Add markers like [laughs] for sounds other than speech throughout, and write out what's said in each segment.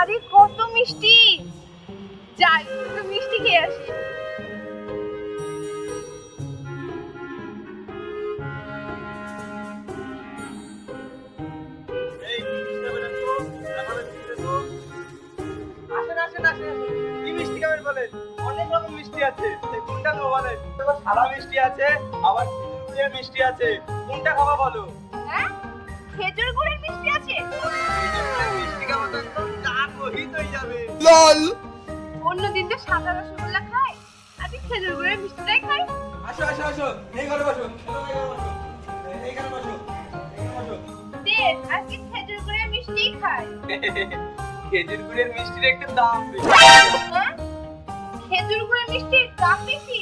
আরে কত মিষ্টি যাই একটু মিষ্টি খেয়ে আসি? অনেক রকম মিষ্টি আছে। কোনটা খাব বলেন? সাদা মিষ্টি আছে, আবার গুড়ের মিষ্টি আছে। কোনটা খাব বলো? হ্যাঁ খেজুর গুড়ের মিষ্টি আছে মিষ্টি খাব তো বহিত হয়ে যাবে। অন্যদিন তো সাদা রসগোল্লা খাই আজকে খেজুর গুড়ের মিষ্টিটাই খাই আসো, আসো, আসো। এই ঘরে বসো। এই ঘরে বসো। এইখানে বসো। দে আজকে খেজুর গুড়ের মিষ্টিই খাই খেজুর গুড়ের মিষ্টির একটু দাম বেশি। হ্যাঁ খেজুর গুড়ের মিষ্টির দাম বেশি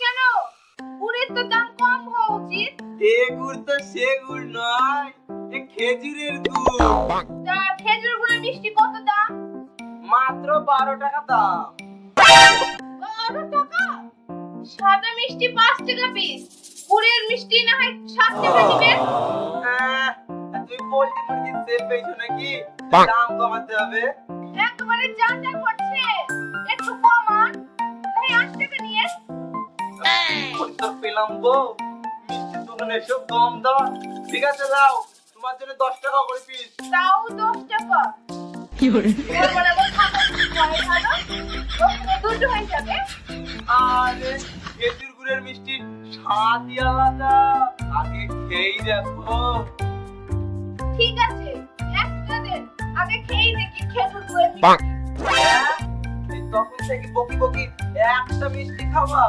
কেন গুড়ের তো দাম কম হওয়া উচিত এ গুড় তো সে গুড় নয় এ খেজুরের গুড় তা খেজুর গুড়ের মিষ্টি কত দাম? মাত্র বারো টাকা দাম। বারো টাকা? সাদা মিষ্টি পাঁচ টাকা পিস গুড়ের মিষ্টি না হয় সাত টাকা দিবেন তুমি পোল্ট্রি মুরগির সেল পেয়েছ নাকি? দাম কমাতে হবে। একেবারে যা যা করছে একটু কমান। এই আট টাকা নিয়ে। পেলাম গো। মিষ্টির দোকানে এসব কম দাও ঠিক আছে দাও তোমার জন্য দশ টাকা করে পিস তাও দশ টাকা? এরপর আবার খাব পরে খাব? দশ টাকা দুটো হয়ে যাবে। আরে খেজুর গুড়ের মিষ্টির স্বাদই আলাদা। আগে খেয়েই দেখো। ঠিক আছে একটা দেন। আগে খেয়ে দেখি খেজুর গুড়ের মিষ্টি। হ্যাঁ? তখন থেকে বকি বকি একটা মিষ্টি খাবা।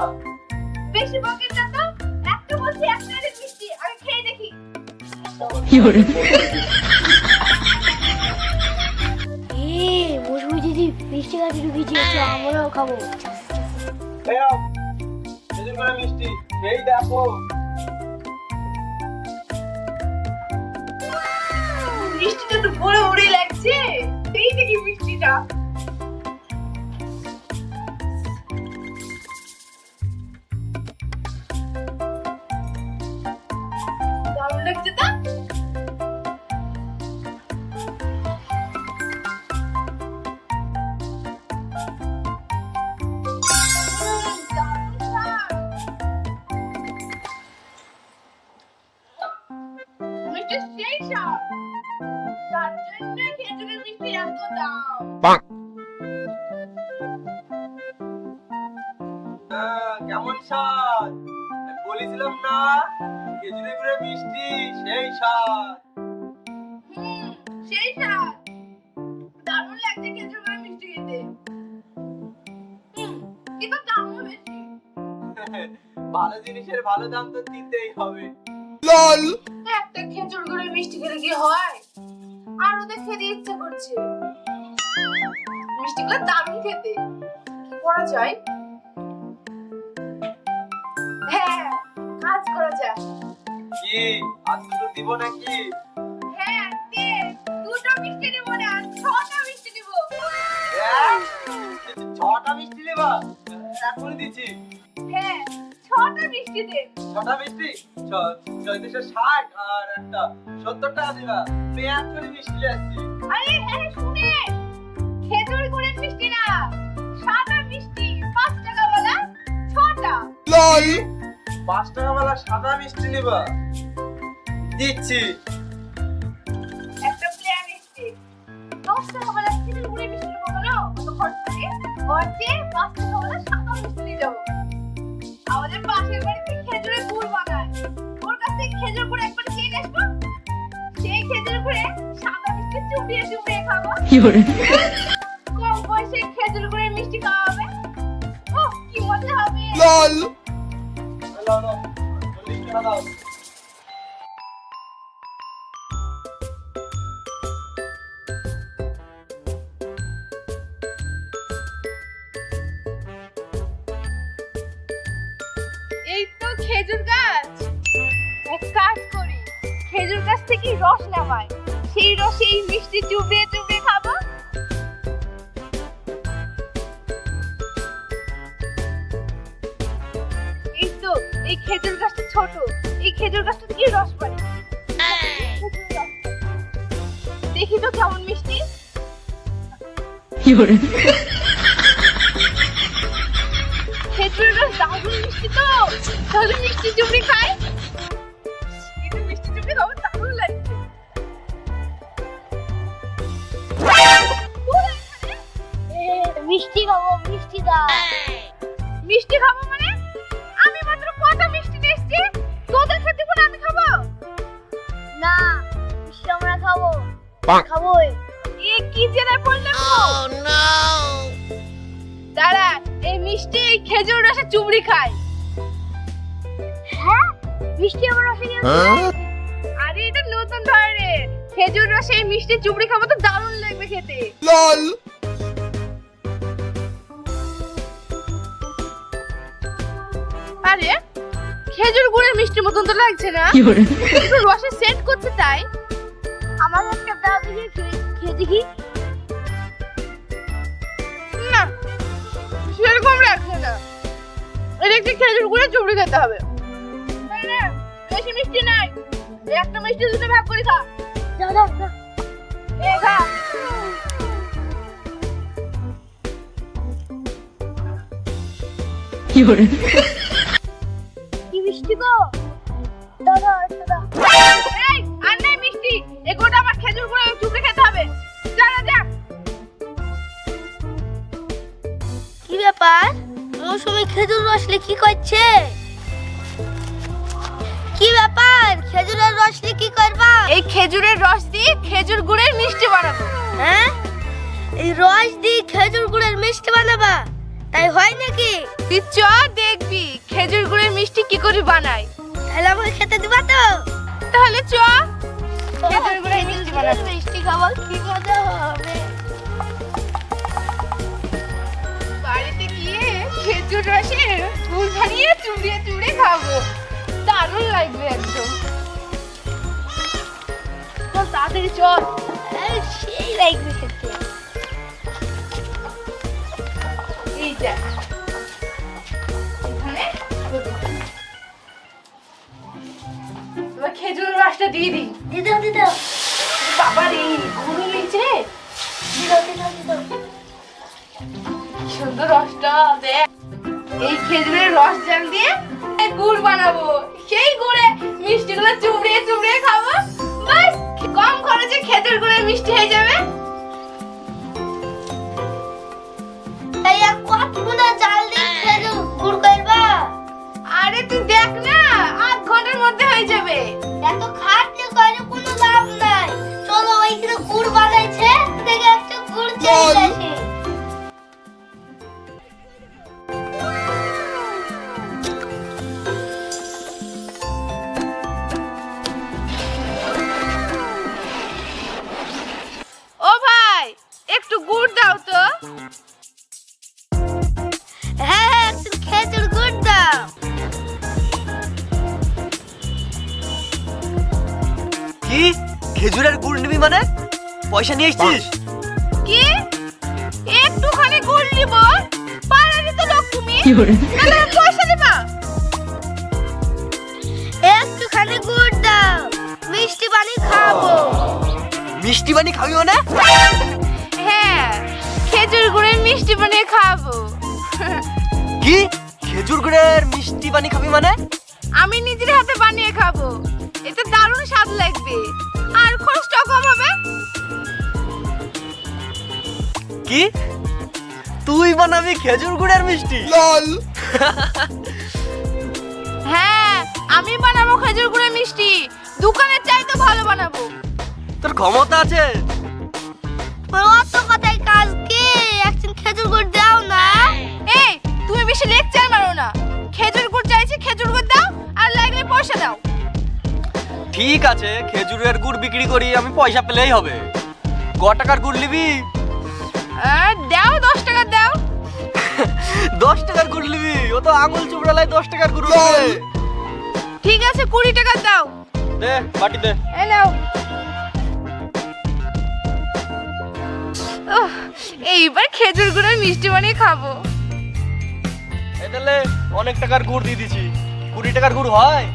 বেশি বকেন না তো একটা বলছি একটা মৌসুমি দিদি মিষ্টি গাছে ঢুকিয়েছি আমরাও খাব। এই নাও, খেজুর গুড়ের মিষ্টি এই দেখো। মিষ্টিটা তো বড় বড় লাগছে। এই দেখি মিষ্টিটা। দারুণ লাগছে তো? মিষ্টি সেই স্বাদ তার জন্য খেজুরের মিষ্টির এত দাম কেমন স্বাদ? বলেছিলাম না খেজুরের গুড়ের মিষ্টি সেই স্বাদ। সেই স্বাদ। দারুণ লাগছে খেজুরের মিষ্টি খেতে। কিন্তু দামও বেশি। [laughs] ভালো জিনিসের ভালো দাম তো দিতেই হবে। একটা খেজুর গুড়ের মিষ্টি খেলে কি হয়? আরও তো খেতে ইচ্ছে করছে। মিষ্টিগুলো দারুণ খেতে। কি করা যায়? হ্যাঁ কাজ করা যায় কি? আজ দিব নাকি? মিষ্টি দে ছটা মিষ্টি ছ- চৌত্রিশশো ষাট আর একটা সত্তর টাকা দিবা। আমি একচল্লিশ মিষ্টি আসছি আরে হ্যাঁ শুনে। খেজুর গুড়ের মিষ্টি না সাদা মিষ্টি পাঁচ টাকা বলা ছটা। পাঁচ টাকা বেলা সাদা মিষ্টি নিবা। দিচ্ছি। একটা প্লেয়ার মিষ্টি। দশ টাকা বলা খেজুর গুড়ের মিষ্টি নেব কেন অত খরচ করে? ওর পাঁচ টাকা বলা সাদা মিষ্টি নিয়ে যাব। আমাদের পাশের বাড়িতে খেজুরের গুড় বানায় ওর কাছ থেকে খেজুর গুড় একবার খেয়ে আসব সেই খেজুর গুড়ে সাদা মিষ্টি চুবিয়ে চুবিয়ে খাব। কম বয়সে খেজুর গুড়ের মিষ্টি খাওয়া হবে। ও কি মজা হবে। নাও, খেজুর গাছ থেকে রস নামাই সেই রসে এই মিষ্টি চুবিয়ে চুবিয়ে খাব। এই তো এই খেজুর গাছটা ছোট। এই খেজুর গাছটা থেকে রস পাই দেখি তো কেমন মিষ্টি। খেজুর রস দারুণ মিষ্টি তো। তাহলে মিষ্টি চুমড়ি খাই। খাবোই। এ কি জেনে পড়লাম দাঁড়া এই মিষ্টি এই খেজুর রসে হ্যাঁ? মিষ্টি আমার রসে আরে এটা নতুন ধরনের। খেজুর রসে এই মিষ্টি চুমড়ি খাব তো দারুণ লাগবে খেতে। আরে খেজুর গুড়ের মিষ্টি মতন তো লাগছে না। একটু রসে সেট করছে তাই আমার একটা দাও দেখি খেয়ে- দেখি। না, সেরকম লাগছে না। একটি খেজুর গুড়ের চুমড়ি খেতে হবে। বেশি মিষ্টি নাই। একটা মিষ্টি দুটো ভাগ করে খা। খা। কি রসলে কি করছে? কি ব্যাপার? খেজুরের রসলে কি করবা? এই খেজুরের রস দিয়ে খেজুর গুড়ের মিষ্টি বানাবো। হ্যাঁ? এই রস দিয়ে খেজুর গুড়ের মিষ্টি বানাবা? তাই হয় নাকি? তুই চ দেখবি খেজুর গুড়ের মিষ্টি কি করে বানায়। তাহলে আমাকে খেতে দিবা তো? তাহলে চ। খেজুর গুড়ের মিষ্টি বানাবো। মিষ্টি খাবার কি মজা হবে। বানিয়ে চুড়িয়ে চুড়ে খাব। দারুণ লাগবে একদম। চল তাড়াতাড়ি চল। সেই লাগবে খেতে। এই এখানে খেজুর রসটা দিয়ে দিই। দিদাও দিদাও বাবা রে ঘুরে গেছে রে দিদাও দিদাও দিদাও কি সুন্দর রসটা দেখ। এই খেজুরের রস জাল দিয়ে গুড় বানাবো। সেই গুড়ে মিষ্টিগুলো চুবড়িয়ে চুবড়িয়ে খাব। বাস, কম খরচে খেজুর গুড়ের মিষ্টি হয়ে যাবে। তাই এক কতগুলো জাল হ্যাঁ একটু খেজুর গুড় দাও। কি? খেজুরের গুড় নিবি মানে? পয়সা নিয়ে এসছিস? কি? একটুখানি গুড় নিব? পাড়ারই তো লোক তুমি। পয়সা দিবা? একটুখানি গুড় দাও। মিষ্টি পানি খাব। মিষ্টি বানি খাবি মানে? খেজুর গুড়ের মিষ্টি বানিয়ে খাব। কি? খেজুর গুড়ের মিষ্টি বানি খাবি মানে? আমি নিজের হাতে বানিয়ে খাব। এতে দারুণ স্বাদ লাগবে। আর খরচটা কম হবে। কি? তুই বানাবি খেজুর গুড়ের মিষ্টি? হ্যাঁ আমি বানাবো খেজুর গুড়ের মিষ্টি। দোকানের চাইতে ভালো বানাবো। তোর ক্ষমতা আছে। অত কথাই কাজ খেজুর গুড় দাও না। এই তুমি বেশি লেকচার মারো না। খেজুর গুড় চাইছি খেজুর গুড় দাও আর লাগলে পয়সা দাও। ঠিক আছে খেজুরের গুড় বিক্রি করি আমি পয়সা পেলেই হবে। ক টাকার গুড় নিবি? আর দাও দশ টাকা দাও। দশ টাকার গুড় নিবি? ও তো আঙুল চুবড়ালায় দশ টাকার গুড় উঠবে। ঠিক আছে কুড়ি টাকা দাও। দে বাটি দে এ নাও। এইবার খেজুর গুড়ের মিষ্টি বানিয়ে খাব। এই তাহলে অনেক টাকার গুড় দিয়ে দিছি। কুড়ি টাকার গুড় হয়?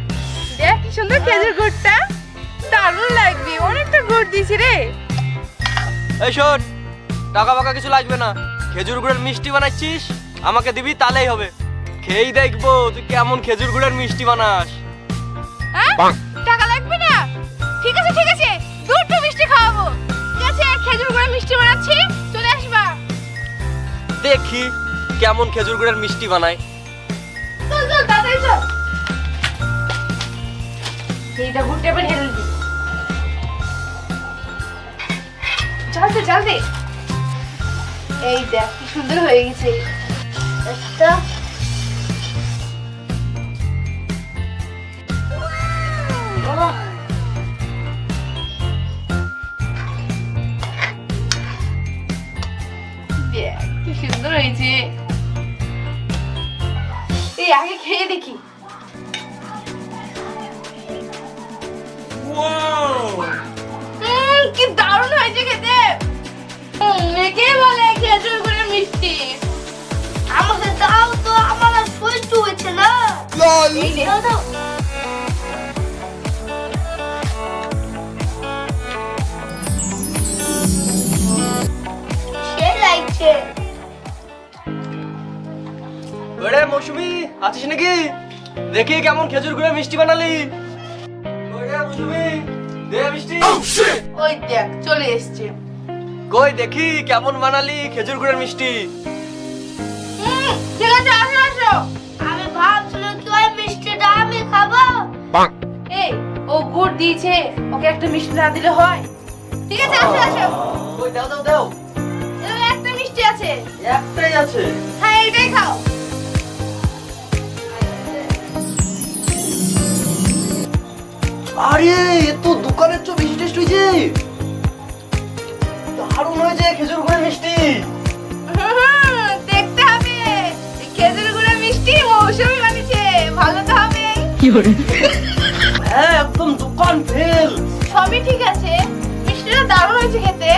দেখ কি সুন্দর খেজুর গুড়টা। দারুণ লাগবে অনেকটা গুড় দিছি রে। এই শোন টাকা বাকা কিছু লাগবে না। খেজুর গুড়ের মিষ্টি বানাচ্ছিস আমাকে দিবি তাহলেই হবে। খেয়েই দেখব তুই কেমন খেজুর গুড়ের মিষ্টি বানাস। হ্যাঁ? দেখি কেমন খেজুর গুড়ের মিষ্টি বানায়। চল চল, তাড়াতাড়ি চল। এইটা ঘুরতে পারে হেলে দি চলতে চলতে এই দেখ, কি সুন্দর হয়ে গেছে। একটা খেজুর গুড়ের মিষ্টি। আমাকে দাও তো আমার আর সহ্য হচ্ছে না। এই দাও দাও ওরে মৌসুমি আছিস নাকি? দেখি কেমন খেজুর গুড়ের মিষ্টি বানালি। ওরে মৌসুমি দে মিষ্টি। ওই দেখ চলে এসছে। কই দেখি কেমন বানালি খেজুর গুড়ের মিষ্টি। ঠিক আছে আসো আসো। আমি ভাবছিলাম কি ওই মিষ্টিটা আমি খাব। এই ও গুড় দিয়েছে ওকে একটা মিষ্টি না দিলে হয়। ঠিক আছে আসো আসো। কই দাও দাও দাও। একটা মিষ্টি আছে। একটাই আছে। হ্যাঁ এটাই খাও। আরে এ তো দোকানের চো বেশি টেস্ট হয়েছে দারুণ হয়েছে খেজুর গুড়ের মিষ্টি। হুম, দেখতে হবে। এই খেজুর গুঁড়ো মিষ্টি মৌসুমি বানিয়েছে ভালো তো হবে। হ্যাঁ একদম দোকান ফেল। সবই ঠিক আছে মিষ্টিটা দারুণ হয়েছে খেতে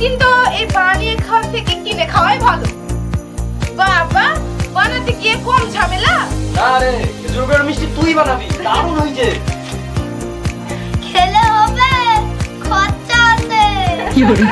কিন্তু এই বানিয়ে খাওয়ার থেকে কিনে খাওয়াই ভালো। বাবা বানাতে গিয়ে কম ঝামেলা? আরে খেজুর গুড়ের মিষ্টি তুই বানাবি দারুণ হয়েছে। খেলে। কি